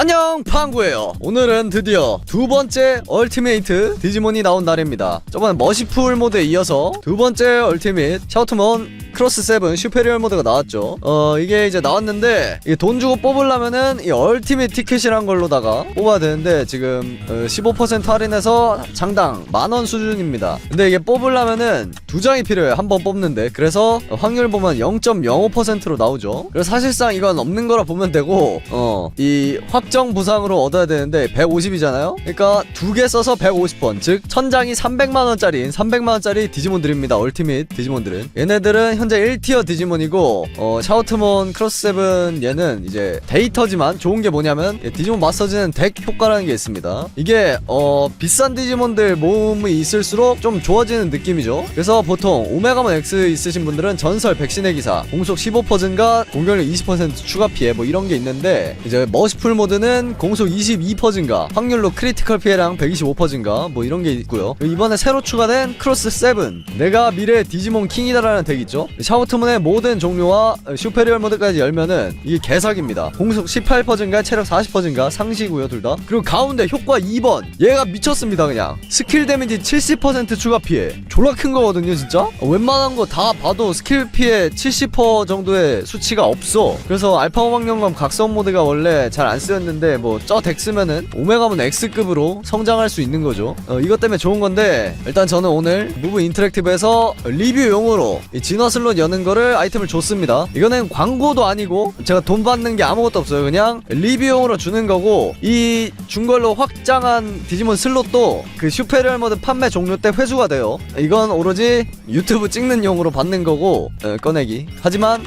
안녕 팡구예요. 오늘은 드디어 두 번째 얼티메이트 디지몬이 나온 날입니다. 저번에 머시풀 모드에 이어서 두 번째 얼티메이트 샤우트몬 크로스 세븐 슈페리얼 모드가 나왔죠. 어 이게 이제 나왔는데 이게 돈 주고 뽑으려면은 이 얼티메이트 티켓이란 걸로다가 뽑아야 되는데 지금 어, 15% 할인해서 장당 만원 수준입니다. 근데 이게 뽑으려면은 두 장이 필요해요. 한 번 뽑는데. 그래서 확률 보면 0.05%로 나오죠. 그래서 사실상 이건 없는 거라 보면 되고 어 이 확정 부상으로 얻어야 되는데 150이잖아요? 그러니까 두 개 써서 150원. 즉 천장이 300만원짜리인 300만원짜리 디지몬들입니다. 얼티밋 디지몬들은. 얘네들은 현재 1티어 디지몬이고 어 샤우트몬 크로스 세븐 얘는 이제 데이터지만 좋은 게 뭐냐면 예, 디지몬 마스터즈는 덱 효과라는 게 있습니다. 이게 어 비싼 디지몬들 모음이 있을수록 좀 좋아지는 느낌이죠. 그래서 보통 오메가몬 X 있으신 분들은 전설 백신의 기사 공속 15% 증가 공격력 20% 추가 피해 뭐 이런 게 있는데 이제 머시풀 모드는 공속 22% 증가 확률로 크리티컬 피해량 125% 증가 뭐 이런 게 있고요. 이번에 새로 추가된 크로스 7 내가 미래 디지몬 킹이다라는 덱 있죠 샤우트문의 모든 종류와 슈페리얼 모드까지 열면은 이게 개사기입니다. 공속 18% 증가 체력 40% 증가 상시고요 둘 다. 그리고 가운데 효과 2번. 얘가 미쳤습니다 그냥. 스킬 데미지 70% 추가 피해. 졸라 큰 거거든요 진짜? 어, 웬만한 거 다 봐도 스킬 피해 70% 정도의 수치가 없어. 그래서 알파 호망령검 각성 모드가 원래 잘 안 쓰였는데 뭐 저 덱 쓰면은 오메가몬 X급으로 성장할 수 있는 거죠. 어, 이것 때문에 좋은 건데 일단 저는 오늘 무브 인터랙티브에서 리뷰용으로 이 진화 슬롯 여는 거를 아이템을 줬습니다. 이거는 광고도 아니고 제가 돈 받는 게 아무것도 없어요. 그냥 리뷰용으로 주는 거고 이 준 걸로 확장한 디지몬 슬롯도 그 슈페리얼 모드 판매 종료 때 회수가 돼요. 이건 오로지 유튜브 찍는 용으로 받는 거고 어, 꺼내기. 하지만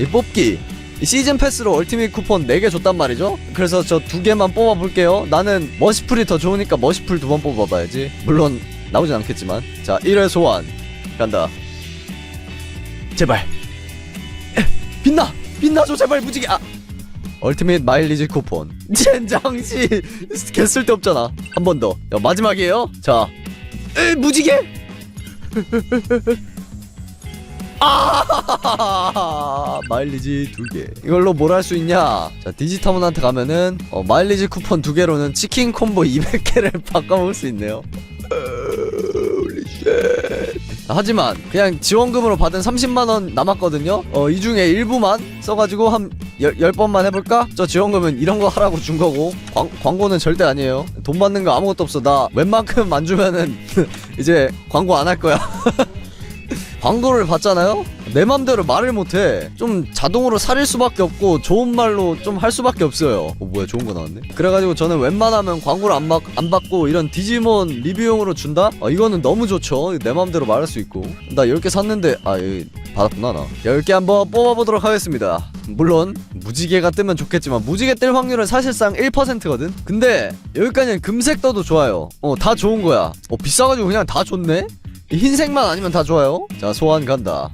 이 뽑기 이 시즌 패스로 얼티밋 쿠폰 4개 줬단 말이죠. 그래서 저 두 개만 뽑아볼게요. 나는 머시풀이 더 좋으니까 머시풀 두 번 뽑아봐야지. 물론 나오진 않겠지만. 자 1회 소환. 간다 제발. 에, 빛나 빛나줘 제발 무지개. 아. 얼티밋 마일리지 쿠폰. 젠장씨 개 쓸 데 없잖아. 한 번 더. 마지막이에요. 자. 에, 무지개? 아! 마일리지 두 개. 이걸로 뭘 할 수 있냐? 자 디지타몬한테 가면은 어, 마일리지 쿠폰 두 개로는 치킨 콤보 200개를 바꿔먹을 수 있네요. 홀리 쉣. 하지만 그냥 지원금으로 받은 30만 원 남았거든요. 어 이 중에 일부만 써가지고 한 열, 10 번만 해볼까? 저 지원금은 이런 거 하라고 준 거고 광, 광고는 절대 아니에요. 돈 받는 거 아무것도 없어. 나 웬만큼 안 주면은 이제 광고 안 할 거야. 광고를 받잖아요? 내 맘대로 말을 못해. 좀 자동으로 살릴 수밖에 없고 좋은 말로 좀 할 수밖에 없어요. 어 뭐야 좋은 거 나왔네. 그래가지고 저는 웬만하면 광고를 안, 받, 안 받고 이런 디지몬 리뷰용으로 준다? 어, 이거는 너무 좋죠. 내 맘대로 말할 수 있고. 나 10개 샀는데 아 여기 받았구나 나. 10개 한번 뽑아보도록 하겠습니다. 물론 무지개가 뜨면 좋겠지만 무지개 뜰 확률은 사실상 1%거든. 근데 여기까지는 금색 떠도 좋아요. 어 다 좋은 거야. 어 비싸가지고 그냥 다 좋네. 이 흰색만 아니면 다 좋아요. 자, 소환 간다.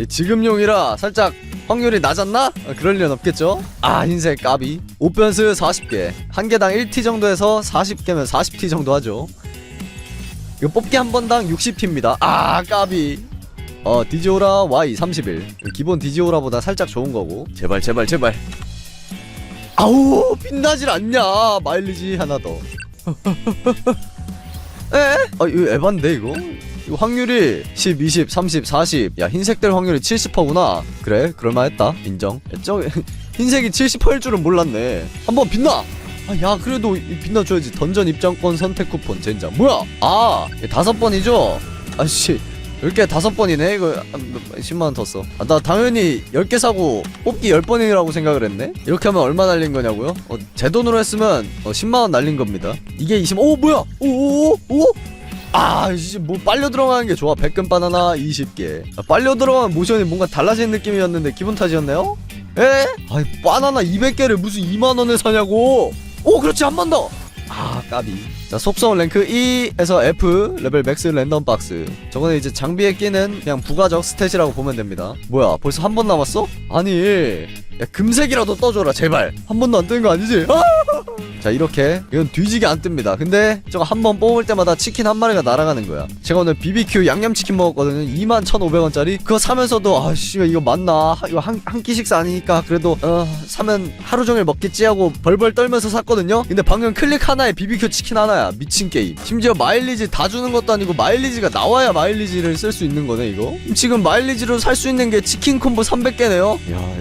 이 지금용이라 살짝 확률이 낮았나? 아, 그럴 일은 없겠죠? 아, 흰색 까비. 5변스 40개. 한 개당 1T 정도에서 40개면 40T 정도 하죠. 이거 뽑기 한 번당 60T입니다. 아, 까비. 어, 디지오라 Y 31. 기본 디지오라보다 살짝 좋은 거고. 제발, 제발, 제발. 아우, 빛나질 않냐. 마일리지 하나 더. 에? 아, 이거 에반데, 이거? 확률이 10, 20, 30, 40. 야, 흰색 될 확률이 70%구나. 그래, 그럴만했다. 인정. 야, 저, 흰색이 70%일 줄은 몰랐네. 한번 빛나! 아, 야, 그래도 이- 빛나줘야지. 던전 입장권 선택 쿠폰, 젠장. 뭐야? 아, 다섯 번이죠? 아씨. 10개 다섯 번이네? 이거, 아, 10만원 더 써. 아, 나 당연히 10개 사고 뽑기 10번이라고 생각을 했네? 이렇게 하면 얼마 날린 거냐고요? 어, 제 돈으로 했으면 어, 10만원 날린 겁니다. 이게 20, 오, 뭐야? 오, 오, 오, 오? 아, 이제 뭐 빨려 들어가는 게 좋아. 백금 바나나 20개. 아, 빨려 들어가면 모션이 뭔가 달라지는 느낌이었는데 기분 탓이었나요? 에? 아이, 바나나 200개를 무슨 2만 원에 사냐고. 오, 그렇지 한 번 더. 아, 까비. 자, 속성 랭크 E에서 F 레벨 맥스 랜덤 박스. 저거는 이제 장비에 끼는 그냥 부가적 스탯이라고 보면 됩니다. 뭐야, 벌써 한 번 남았어? 아니, 야, 금색이라도 떠줘라, 제발. 한 번도 안 뜬 거 아니지? 아! 자 이렇게. 이건 뒤지게 안 뜹니다. 근데 저거 한 번 뽑을 때마다 치킨 한 마리가 날아가는 거야. 제가 오늘 BBQ 양념치킨 먹었거든요. 21,500원짜리? 그거 사면서도 아씨 이거 맞나? 이거 한, 한끼 식사 아니니까 그래도 어 사면 하루 종일 먹겠지? 하고 벌벌 떨면서 샀거든요. 근데 방금 클릭 하나에 BBQ 치킨 하나야. 미친 게임. 심지어 마일리지 다 주는 것도 아니고 마일리지가 나와야 마일리지를 쓸 수 있는 거네 이거. 지금 마일리지로 살 수 있는 게 치킨 콤보 300개네요. 야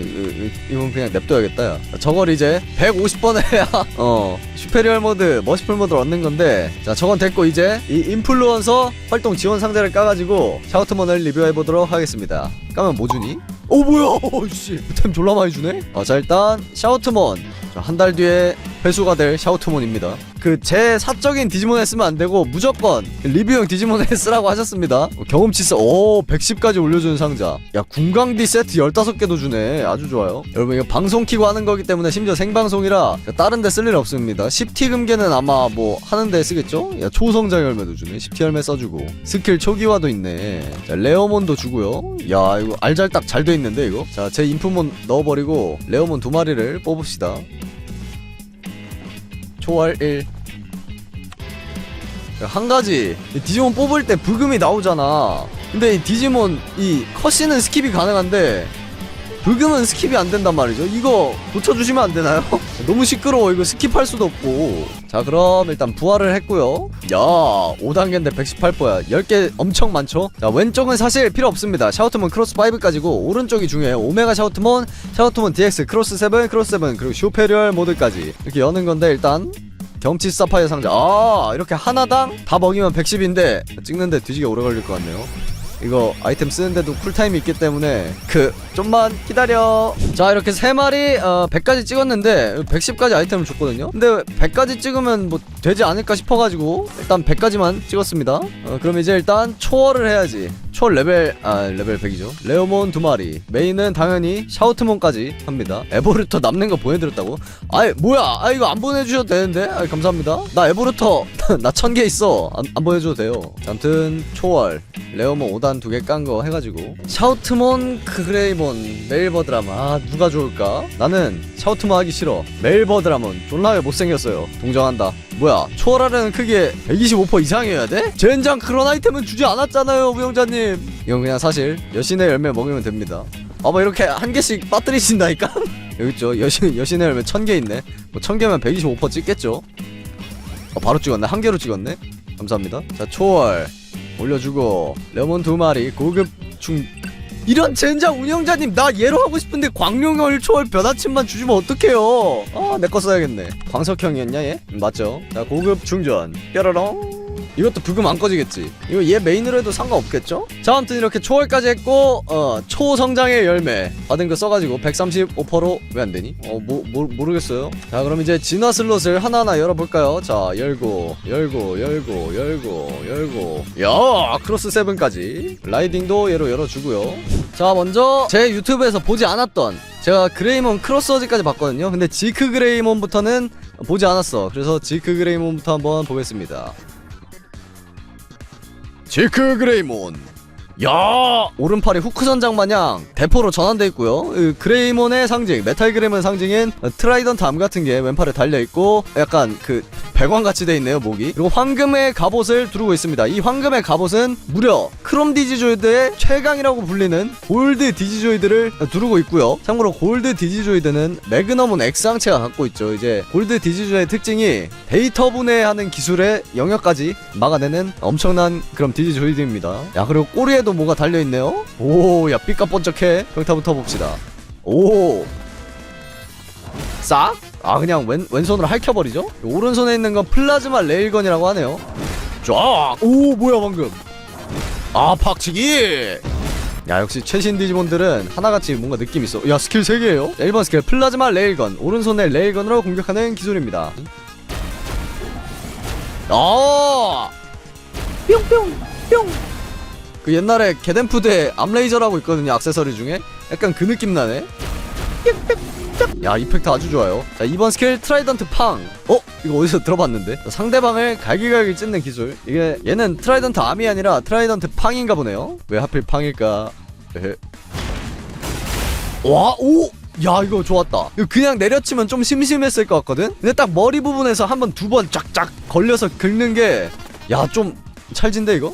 이건 그냥 냅둬야겠다 야. 저걸 이제 150번 해야 어 슈페리얼 모드 머시풀 모드를 얻는 건데 자 저건 됐고 이제 이 인플루언서 활동 지원 상자를 까가지고 샤우트먼을 리뷰해보도록 하겠습니다 까면 뭐 주니? 오 뭐야 오씨 템 졸라 많이 주네 어, 자 일단 샤우트먼 한달 뒤에 회수가 될 샤우트몬입니다. 그 제 사적인 디지몬에 쓰면 안 되고 무조건 리뷰용 디지몬에 쓰라고 하셨습니다. 어, 경험치 오 110까지 올려주는 상자. 야 군강디 세트 15개도 주네. 아주 좋아요. 여러분 이거 방송 키고 하는 거기 때문에 심지어 생방송이라 다른 데 쓸 일 없습니다. 10T 금괴는 아마 뭐 하는 데 쓰겠죠? 야 초성장 열매도 주네. 10T 열매 써주고 스킬 초기화도 있네. 자 레어몬도 주고요. 야 이거 알잘딱 잘 돼 있는데 이거. 자 제 인프몬 넣어버리고 레어몬 두 마리를 뽑읍시다. 초월 1. 한 가지 이 디지몬 뽑을 때 불금이 나오잖아. 근데 이 디지몬 이 컷시는 스킵이 가능한데 불금은 스킵이 안 된단 말이죠. 이거 고쳐주시면 안 되나요? 너무 시끄러워. 이거 스킵할 수도 없고. 자, 그럼 일단 부활을 했고요. 야, 5단계인데 118%야. 10개 엄청 많죠? 자, 왼쪽은 사실 필요 없습니다. 샤우트몬 크로스 5까지고 오른쪽이 중요해요. 오메가 샤우트몬, 샤우트몬 DX, 크로스 7, 크로스 7, 그리고 슈페리얼 모드까지 이렇게 여는 건데 일단 경치 사파이어 상자. 아, 이렇게 하나당 다 먹이면 110인데 찍는데 뒤지게 오래 걸릴 것 같네요. 이거 아이템 쓰는데도 쿨타임이 있기 때문에 그 좀만 기다려. 자 이렇게 세 마리 어 100까지 찍었는데 110까지 아이템을 줬거든요. 근데 100까지 찍으면 뭐 되지 않을까 싶어가지고 일단 100까지만 찍었습니다. 어 그럼 이제 일단 초월을 해야지 초월 레벨 아 레벨 100이죠. 레오몬 두 마리. 메인은 당연히 샤우트몬까지 합니다. 에보르터 남는 거 보내드렸다고? 아이 뭐야? 아 이거 안 보내주셔도 되는데? 아 감사합니다. 나 에보르터 나 천 개 있어. 안, 안 보내줘도 돼요. 자, 아무튼 초월 레오몬 5단 두 개 깐 거 해가지고. 샤우트몬 그레이몬 메일버드라몬 아 누가 좋을까? 나는 샤우트몬 하기 싫어. 메일버드라몬. 존나게 못생겼어요. 동정한다 뭐야 초월하려는 크기에 125% 이상이어야 돼? 젠장 그런 아이템은 주지 않았잖아요 우영자님. 이건 그냥 사실 여신의 열매 먹으면 됩니다. 아뭐 이렇게 한 개씩 빠뜨리신다니까? 여기 있죠? 여신, 여신의 열매 천개 있네. 뭐천 개면 125% 찍겠죠? 어, 바로 찍었네. 한 개로 찍었네. 감사합니다. 자 초월 올려주고 레몬 두 마리 고급 중 이런 젠장 운영자님 나 얘로 하고 싶은데 광룡열 초월 변화침만 주시면 어떡해요? 아내 거 써야겠네. 광석형이었냐 얘? 음, 맞죠. 자 고급 충전. 뾰로롱 이것도 불금 안 꺼지겠지. 이거 얘 메인으로 해도 상관없겠죠? 자 아무튼 이렇게 초월까지 했고 어 초성장의 열매 받은 거 써가지고 135%로 왜 안되니? 어 모, 모, 모르겠어요. 자 그럼 이제 진화 슬롯을 하나하나 열어볼까요? 자 열고 열고 열고 열고 열고. 야 크로스 세븐까지. 라이딩도 얘로 열어주고요. 자 먼저 제 유튜브에서 보지 않았던 제가 그레이몬 크로스워즈까지 봤거든요. 근데 지크 그레이몬부터는 보지 않았어. 그래서 지크 그레이몬부터 한번 보겠습니다 지크 그레이몬 야 오른팔이 후크 전장 마냥 대포로 전환돼 있고요. 그 그레이몬의 상징, 메탈 그레이몬 상징인 트라이던트 암 같은 게 왼팔에 달려 있고 약간 그 배관 같이 돼 있네요 목이. 그리고 황금의 갑옷을 두르고 있습니다. 이 황금의 갑옷은 무려 크롬 디지조이드의 최강이라고 불리는 골드 디지조이드를 두르고 있고요. 참고로 골드 디지조이드는 매그넘은 X항체가 갖고 있죠. 이제 골드 디지조이드의 특징이 데이터 분해하는 기술의 영역까지 막아내는 엄청난 그런 디지조이드입니다. 야 그리고 꼬리에 위에도 뭐가 달려있네요 오야 삐까번쩍해 평타부터 봅시다 오 싹? 아 그냥 왼, 왼손으로 핥혀버리죠? 오른손에 있는 건 플라즈마 레일건이라고 하네요. 쫙 오 뭐야 방금. 아 박치기! 야 역시 최신 디지몬들은 하나같이 뭔가 느낌 있어. 야 스킬 3개예요? 1번 스킬 플라즈마 레일건. 오른손에 레일건으로 공격하는 기술입니다. 아! 뿅뿅 뿅. 그 옛날에 게덴푸드에 암레이저라고 있거든요 액세서리 중에. 약간 그 느낌 나네 야 이펙트 아주 좋아요. 자 2번 스킬 트라이던트 팡. 어? 이거 어디서 들어봤는데? 상대방을 갈기갈기 찢는 기술. 이게 얘는 트라이던트 암이 아니라 트라이던트 팡인가 보네요. 왜 하필 팡일까? 에헤. 와, 오! 야 이거 좋았다. 이거 그냥 내려치면 좀 심심했을 것 같거든? 근데 딱 머리 부분에서 한 번 두 번 쫙쫙 걸려서 긁는 게 야 좀 찰진데 이거?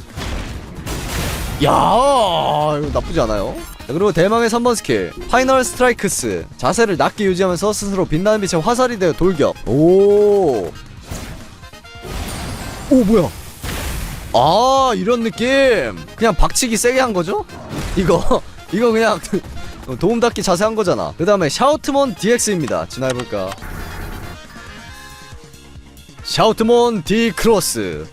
야 이거 나쁘지 않아요. 자, 그리고 대망의 3번 스킬 파이널 스트라이크스. 자세를 낮게 유지하면서 스스로 빛나는 빛의 화살이 되어 돌격. 오오 뭐야? 아 이런 느낌. 그냥 박치기 세게 한 거죠? 이거 이거 그냥 도움닫기 자세 한 거잖아. 그 다음에 샤우트몬 DX입니다. 지나해볼까? 샤우트몬 D 크로스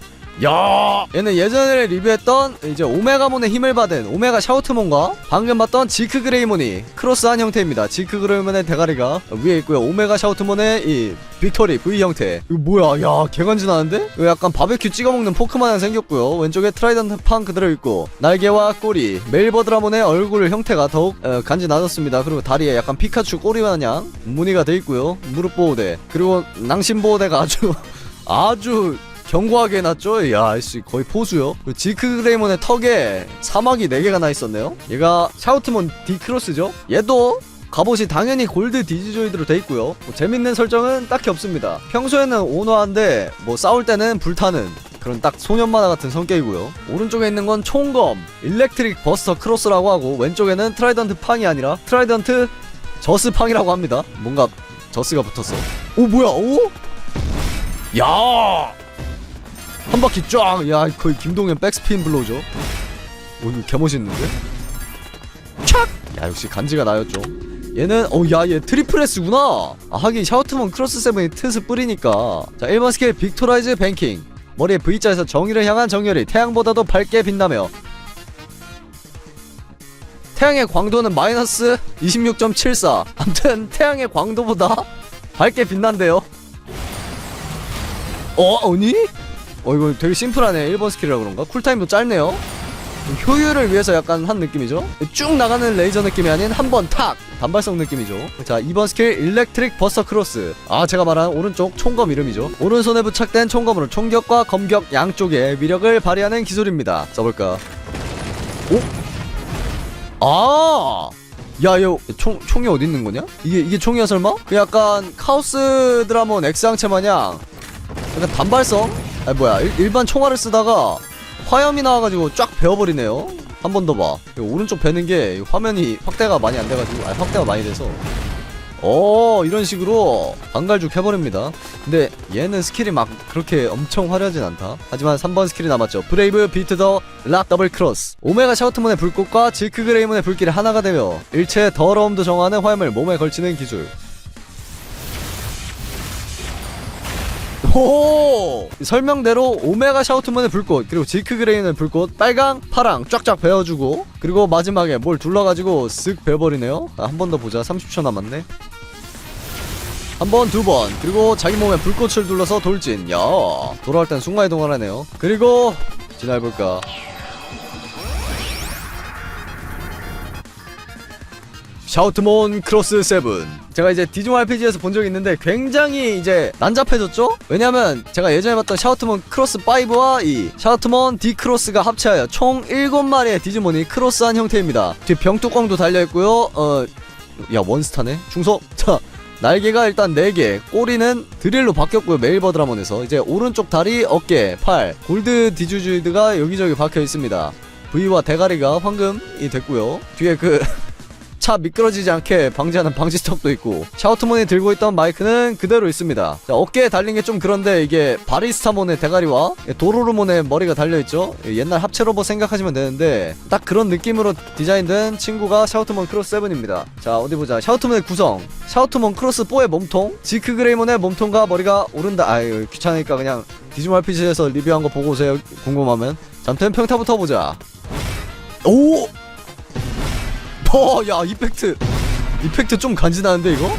야. 얘는 예전에 리뷰했던 이제 오메가몬의 힘을 받은 오메가 샤우트몬과 방금 봤던 지크 그레이몬이 크로스한 형태입니다. 지크 그레이몬의 대가리가 위에 있고요. 오메가 샤우트몬의 이 빅토리 V 형태. 이거 뭐야? 야 개간지 나는데? 이거 약간 바베큐 찍어먹는 포크 마냥 생겼고요. 왼쪽에 트라이던트 판 그대로 있고 날개와 꼬리 멜버드라몬의 얼굴 형태가 더욱 어, 간지 나졌습니다. 그리고 다리에 약간 피카츄 꼬리 마냥 무늬가 돼 있고요. 무릎 보호대. 그리고 낭심 보호대가 아주 아주 견고하게 해놨죠? 야, 씨, 거의 포수요. 그리고 지크 그레이몬의 턱에 사막이 4개가 나 있었네요. 얘가 샤우트몬 디크로스죠? 얘도 갑옷이 당연히 골드 디지조이드로 돼 있고요. 뭐 재밌는 설정은 딱히 없습니다. 평소에는 온화한데 뭐 싸울 때는 불타는 그런 딱 소년 만화 같은 성격이고요. 오른쪽에 있는 건 총검, 일렉트릭 버스터 크로스라고 하고 왼쪽에는 트라이던트 팡이 아니라 트라이던트 저스 팡이라고 합니다. 뭔가 저스가 붙었어. 오 뭐야? 오? 야! 한 바퀴 쫙! 야, 거의 김동현 백스핀 블로우죠? 오, 이거 개멋있는데? 촥! 야, 역시 간지가 나였죠. 얘는, 어, 야, 얘 트리플 S구나! 아, 하긴 샤우트몬 크로스 세븐이 트스 뿌리니까. 자, 1번 스킬 빅토라이즈 뱅킹. 머리에 V자에서 정의를 향한 정열이 태양보다도 밝게 빛나며 태양의 광도는 마이너스 26.74. 암튼 태양의 광도보다 밝게 빛난대요. 어, 아니? 어 이거 되게 심플하네. 1번 스킬이라 그런가? 쿨타임도 짧네요. 효율을 위해서 약간 한 느낌이죠? 쭉 나가는 레이저 느낌이 아닌 한 번 탁! 단발성 느낌이죠? 자 2번 스킬 일렉트릭 버스터 크로스. 아 제가 말한 오른쪽 총검 이름이죠. 오른손에 부착된 총검으로 총격과 검격 양쪽에 위력을 발휘하는 기술입니다. 써볼까? 오? 아! 야, 야, 총, 총이 어디 있는 거냐? 이게, 이게 총이야, 설마? 그 약간, 카오스 드라몬 엑스항체 마냥, 약간 단발성? 아니 뭐야 일, 일반 총알을 쓰다가 화염이 나와가지고 쫙 베어버리네요. 한 번 더 봐. 오른쪽 베는 게 화면이 확대가 많이 안 돼가지고 아니 확대가 많이 돼서. 어 이런 식으로 반갈죽 해버립니다. 근데 얘는 스킬이 막 그렇게 엄청 화려하진 않다. 하지만 3번 스킬이 남았죠. 브레이브 비트 더 락 더블 크로스. 오메가 샤우트문의 불꽃과 지크 그레이문의 불길이 하나가 되며 일체의 더러움도 정하는 화염을 몸에 걸치는 기술 오 설명대로 오메가 샤우트문의 불꽃 그리고 지크 그레이는 불꽃 빨강 파랑 쫙쫙 베어주고 그리고 마지막에 뭘 둘러가지고 쓱 베어버리네요 아, 한 번 더 보자 30초 남았네 한 번, 두 번, 그리고 자기 몸에 불꽃을 둘러서 돌진. 야, 돌아올 땐 순간이동을 하네요. 그리고, 지나해볼까. 샤우트몬 크로스 세븐 제가 이제 디즈모 RPG에서 본 적이 있는데 굉장히 이제 난잡해졌죠? 왜냐면 제가 예전에 봤던 샤우트몬 크로스 5와 이 샤우트몬 D 크로스가 합체하여 총 7마리의 디지몬이 크로스한 형태입니다. 뒤 병뚜껑도 달려있고요. 어... 야 원스타네? 중속 자 날개가 일단 4개 꼬리는 드릴로 바뀌었고요 메일버드라몬에서. 이제 오른쪽 다리 어깨 팔 골드 디주주이드가 여기저기 박혀 있습니다. V와 대가리가 황금이 됐고요. 뒤에 그 차 미끄러지지 않게 방지하는 방지턱도 있고 샤우트몬이 들고 있던 마이크는 그대로 있습니다. 자, 어깨에 달린 게 좀 그런데 이게 바리스타몬의 대가리와 도로르몬의 머리가 달려있죠? 옛날 합체 로봇 생각하시면 되는데 딱 그런 느낌으로 디자인된 친구가 샤우트몬 크로스 7입니다. 자 어디 보자. 샤우트몬의 구성. 샤우트몬 크로스 4의 몸통. 지크 그레이몬의 몸통과 머리가 오른다. 아유 귀찮으니까 그냥 디즈모 RPG에서 리뷰한 거 보고 오세요. 궁금하면. 잠깐 평타부터 보자. 오! 어, 야, 이펙트. 이펙트 좀 간지나는데, 이거?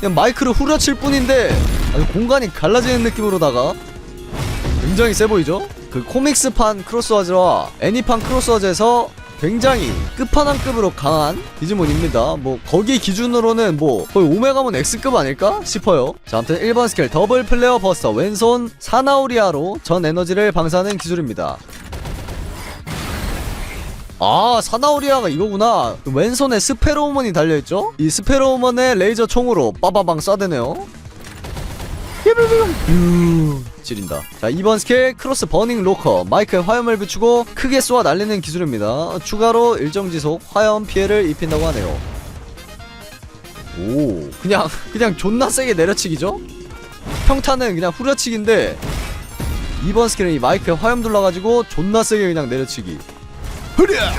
그냥 마이크를 후려칠 뿐인데, 아주 공간이 갈라지는 느낌으로다가, 굉장히 세 보이죠? 그 코믹스판 크로스워즈와 애니판 크로스워즈에서 굉장히 끝판왕급으로 강한 디지몬입니다. 뭐, 거기 기준으로는 뭐, 거의 오메가몬 X급 아닐까? 싶어요. 자, 아무튼 1번 스킬 더블 플레어 버스터 왼손 사나우리아로 전 에너지를 방사하는 기술입니다. 아 사나우리아가 이거구나. 그 왼손에 스페로우먼이 달려있죠? 이 스페로우먼의 레이저 총으로 빠바방 쏴대네요. 유 지린다. 자 2번 스킬 크로스 버닝 로커. 마이크에 화염을 비추고 크게 쏘아 날리는 기술입니다. 추가로 일정 지속 화염 피해를 입힌다고 하네요. 오 그냥 그냥 존나 세게 내려치기죠? 평타는 그냥 후려치기인데 2번 스킬은 이 마이크에 화염 둘러가지고 존나 세게 그냥 내려치기 흐랴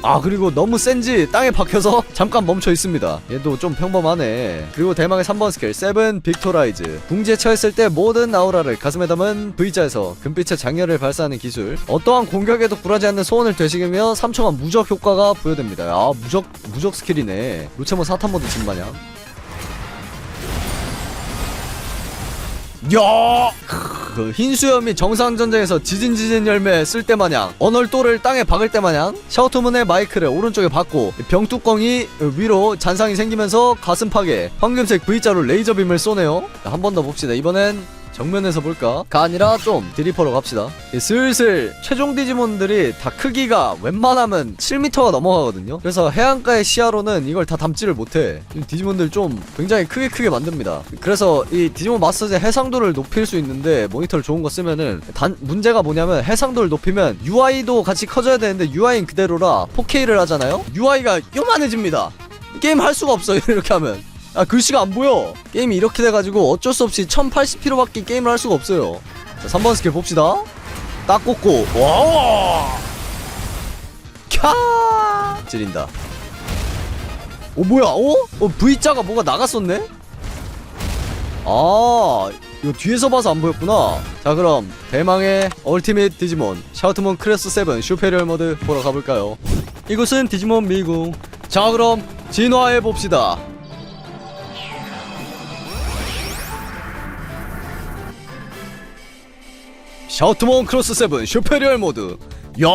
아 그리고 너무 센지 땅에 박혀서 잠깐 멈춰 있습니다. 얘도 좀 평범하네. 그리고 대망의 3번 스킬 세븐 빅토라이즈. 궁지에 처했을 때 모든 나우라를 가슴에 담은 V자에서 금빛의 장렬을 발사하는 기술. 어떠한 공격에도 굴하지 않는 소원을 되새기며 3초간 무적 효과가 부여됩니다. 아 무적 무적 스킬이네. 루체몬 사탄 모드 진마냥 야! 그 흰수염이 정상전쟁에서 지진 지진 열매 쓸 때 마냥 언얼도를 땅에 박을 때 마냥 샤우트문의 마이크를 오른쪽에 받고 병뚜껑이 위로 잔상이 생기면서 가슴팍에 황금색 V자로 레이저빔을 쏘네요 한 번 더 봅시다 이번엔 정면에서 볼까? 가 아니라 좀 드리퍼로 갑시다. 예, 슬슬 최종 디지몬들이 다 크기가 웬만하면 7m가 넘어가거든요. 그래서 해안가의 시야로는 이걸 다 담지를 못해. 이 디지몬들 좀 굉장히 크게 크게 만듭니다. 그래서 이 디지몬 마스터즈의 해상도를 높일 수 있는데 모니터를 좋은 거 쓰면은 단 문제가 뭐냐면 해상도를 높이면 UI도 같이 커져야 되는데 UI는 그대로라 4K를 하잖아요? UI가 요만해집니다. 게임 할 수가 없어요 이렇게 하면 아 글씨가 안 보여. 게임이 이렇게 돼가지고 어쩔 수 없이 1080p로밖에 게임을 할 수가 없어요. 자 3번 스킬 봅시다. 딱 꽂고. 와우! 캬! 찌린다. 오 뭐야? 어? 어 V자가 뭐가 나갔었네? 아 이거 뒤에서 봐서 안 보였구나. 자 그럼 대망의 얼티밋 디지몬 샤우트몬 크레스 7 슈페리얼 모드 보러 가볼까요? 이곳은 디지몬 미궁 자 그럼 진화해 봅시다 샤우트몬 크로스 7 슈페리얼 모드 야,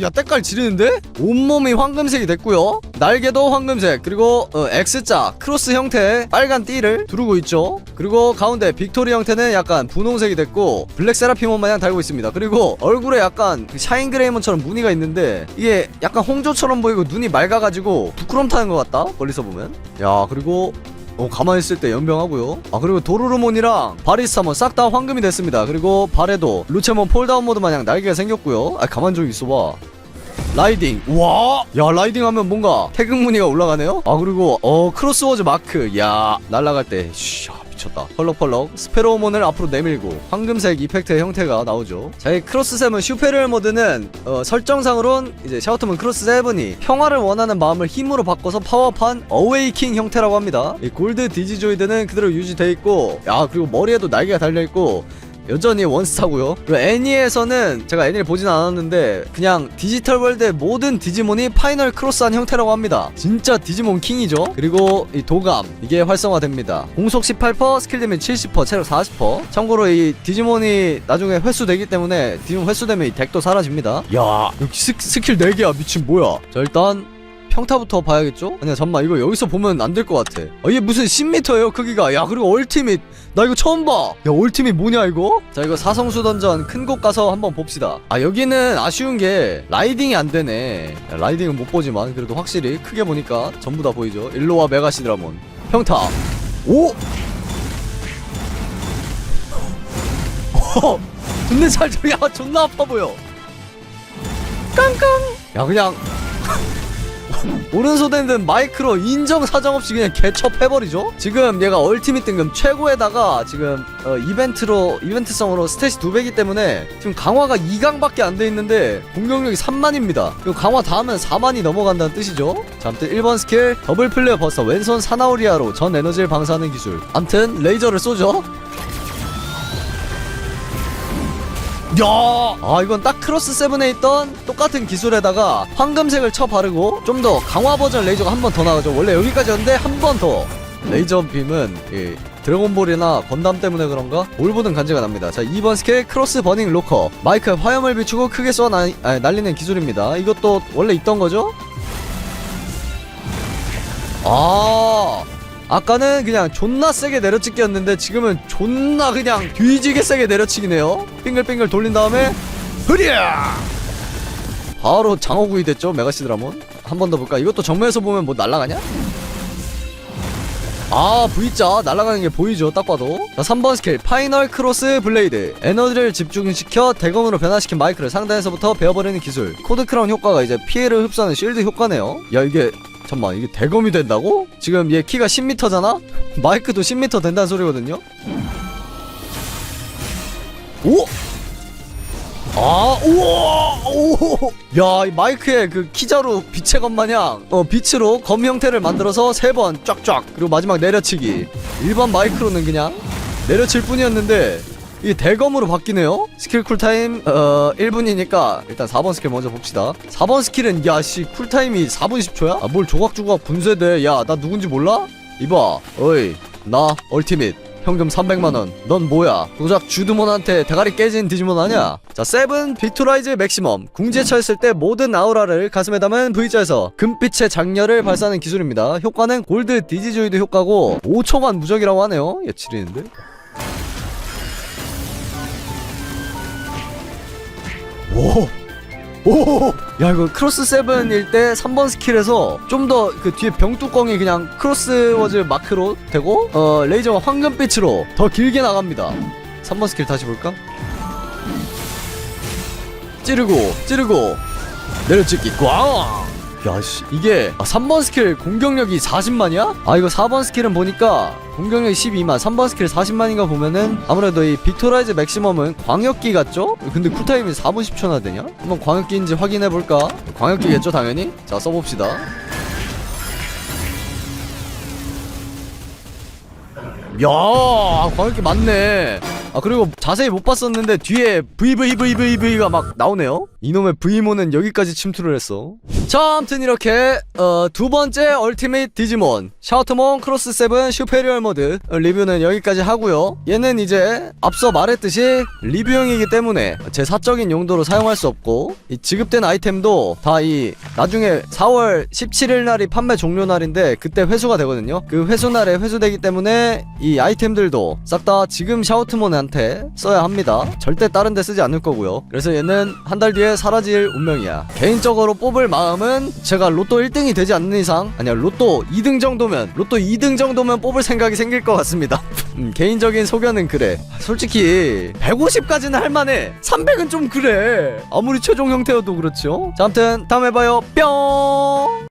야 때깔 지르는데? 온몸이 황금색이 됐고요. 날개도 황금색, 그리고 어, X자 크로스 형태의 빨간 띠를 두르고 있죠. 그리고 가운데 빅토리 형태는 약간 분홍색이 됐고 블랙 세라피몬 마냥 달고 있습니다. 그리고 얼굴에 약간 그 샤인 그레이몬처럼 무늬가 있는데 이게 약간 홍조처럼 보이고 눈이 맑아가지고 부끄럼 타는 것 같다. 멀리서 보면. 야, 그리고 어 가만히 있을 때 연병하고요. 아 그리고 도루루몬이랑 바리스타몬 싹 다 황금이 됐습니다. 그리고 발에도 루체몬 폴다운 모드 마냥 날개가 생겼고요. 아 가만 좀 있어봐. 라이딩. 와! 야 라이딩 하면 뭔가 태극 무늬가 올라가네요? 아 그리고 어 크로스워즈 마크. 야 날아갈 때 슈, 미쳤다. 펄럭펄럭 스페로몬을 앞으로 내밀고 황금색 이펙트의 형태가 나오죠. 자이 크로스 7 슈페리얼 모드는 어, 설정상으론 이제 샤우트문 크로스 7이 평화를 원하는 마음을 힘으로 바꿔서 파워업한 어웨이킹 형태라고 합니다. 이 골드 디지조이드는 그대로 유지돼 있고 야 그리고 머리에도 날개가 달려있고 여전히 원스타고요. 그리고 애니에서는 제가 애니를 보진 않았는데 그냥 디지털 월드의 모든 디지몬이 파이널 크로스한 형태라고 합니다. 진짜 디지몬 킹이죠? 그리고 이 도감 이게 활성화됩니다. 공속 18% 스킬 데미지 70% 체력 40% 참고로 이 디지몬이 나중에 회수되기 때문에 디지몬 회수되면 이 덱도 사라집니다. 야. 여기 스, 스킬 4개야. 미친 뭐야? 자 일단 평타부터 봐야겠죠? 아니야 잠만 이거 여기서 보면 안 될 것 같아. 아, 이게 무슨 10m예요 크기가? 야 그리고 얼티밋. 나 이거 처음 봐야 얼티밋 뭐냐 이거? 자 이거 사성수 던전 큰 곳 가서 한번 봅시다. 아 여기는 아쉬운 게 라이딩이 안 되네. 야, 라이딩은 못 보지만 그래도 확실히 크게 보니까 전부 다 보이죠? 일로와 메가시드라몬. 평타. 오! 어, 존나 잘 야 존나 아파 보여. 깡깡! 야 그냥 오른손에는 마이크로 인정 사정 없이 그냥 개첩해버리죠? 지금 얘가 얼티밋 등급 최고에다가 지금 어, 이벤트로 이벤트성으로 스탯이 두 배기 때문에 지금 강화가 2강밖에 안 돼 있는데 공격력이 3만입니다. 그리고 강화 다 하면 4만이 넘어간다는 뜻이죠? 자, 아무튼 1번 스킬 더블 플레어 버스터 왼손 사나우리아로 전 에너지를 방사하는 기술. 암튼 레이저를 쏘죠. 야! 아 이건 딱 크로스 세븐에 있던 똑같은 기술에다가 황금색을 쳐 바르고 좀 더 강화 버전 레이저가 한 번 더 나가죠. 원래 여기까지였는데 한 번 더. 레이저 빔은 이 드래곤볼이나 건담 때문에 그런가 올보든 간지가 납니다. 자 2번 스킬 크로스 버닝 로커 마이크에 화염을 비추고 크게 쏘아 나, 아, 날리는 기술입니다. 이것도 원래 있던 거죠? 아 아까는 그냥 존나 세게 내려치기였는데 지금은 존나 그냥 뒤지게 세게 내려치기네요 빙글빙글 돌린 다음에 흐리야! 바로 장어구이 됐죠 메가시 드라몬? 한 번 더 볼까? 이것도 정면에서 보면 뭐 날아가냐? 아 V자 날아가는 게 보이죠 딱 봐도? 자 3번 스킬. 파이널 크로스 블레이드. 에너지를 집중시켜 대검으로 변화시킨 마이크를 상단에서부터 베어버리는 기술. 코드 크라운 효과가 이제 피해를 흡수하는 쉴드 효과네요. 야 이게 잠만 이게 대검이 된다고? 지금 얘 키가 10m잖아? 마이크도 10m 된다는 소리거든요? 오! 아, 우와, 오, 야, 이 마이크에 그 키자루 빛의 검 마냥 어 빛으로 검 형태를 만들어서 세 번 쫙쫙 그리고 마지막 내려치기. 일반 마이크로는 그냥 내려칠 뿐이었는데 이 대검으로 바뀌네요. 스킬 쿨타임 어 1분이니까 일단 4번 스킬 먼저 봅시다. 4번 스킬은 야 씨 쿨타임이 4분 10초야? 아 뭘 조각조각 분쇄돼? 야 나 누군지 몰라? 이봐, 어이 나 얼티밋. 현금 300만원. 넌 뭐야? 고작 주드몬한테 대가리 깨진 디지몬 아냐 자 세븐 비토라이즈 맥시멈. 궁지에 처했을 때 모든 아우라를 가슴에 담은 V자에서 금빛의 장렬을 발사하는 기술입니다. 효과는 골드 디지조이드 효과고 5초간 무적이라고 하네요. 얘 지리는데? 오 오! 야 이거 크로스 세븐일 때 3번 스킬에서 좀 더 그 뒤에 병뚜껑이 그냥 크로스워즈 마크로 되고 어 레이저가 황금빛으로 더 길게 나갑니다 3번 스킬 다시 볼까? 찌르고 찌르고 내려찍기 꽝! 야씨 이게 아, 3번 스킬 공격력이 40만이야? 아 이거 4번 스킬은 보니까 공격력이 12만 3번 스킬 40만인가 보면은 아무래도 이 빅토라이즈 맥시멈은 광역기 같죠? 근데 쿨타임이 4분 10초나 되냐? 한번 광역기인지 확인해볼까? 광역기겠죠 당연히? 자 써봅시다 야 광역기 맞네 아 그리고 자세히 못 봤었는데 뒤에 VVVVV가 막 나오네요 이놈의 V몬은 여기까지 침투를 했어. 자 아무튼 이렇게 어, 두 번째 얼티메이트 디지몬 샤우트몬 크로스 세븐 슈페리얼 모드 어, 리뷰는 여기까지 하고요. 얘는 이제 앞서 말했듯이 리뷰용이기 때문에 제 사적인 용도로 사용할 수 없고 이 지급된 아이템도 다 이 나중에 4월 17일 날이 판매 종료 날인데 그때 회수가 되거든요. 그 회수 날에 회수되기 때문에 이 아이템들도 싹 다 지금 샤우트몬한테 써야 합니다. 절대 다른 데 쓰지 않을 거고요. 그래서 얘는 한 달 뒤에 사라질 운명이야? 개인적으로 뽑을 마음은 제가 로또 1등이 되지 않는 이상 아니야 로또 2등 정도면 로또 2등 정도면 뽑을 생각이 생길 것 같습니다. 음, 개인적인 소견은 그래. 솔직히 150까지는 할만해. 300은 좀 그래. 아무리 최종 형태여도 그렇죠? 자 아무튼 다음에 봐요. 뿅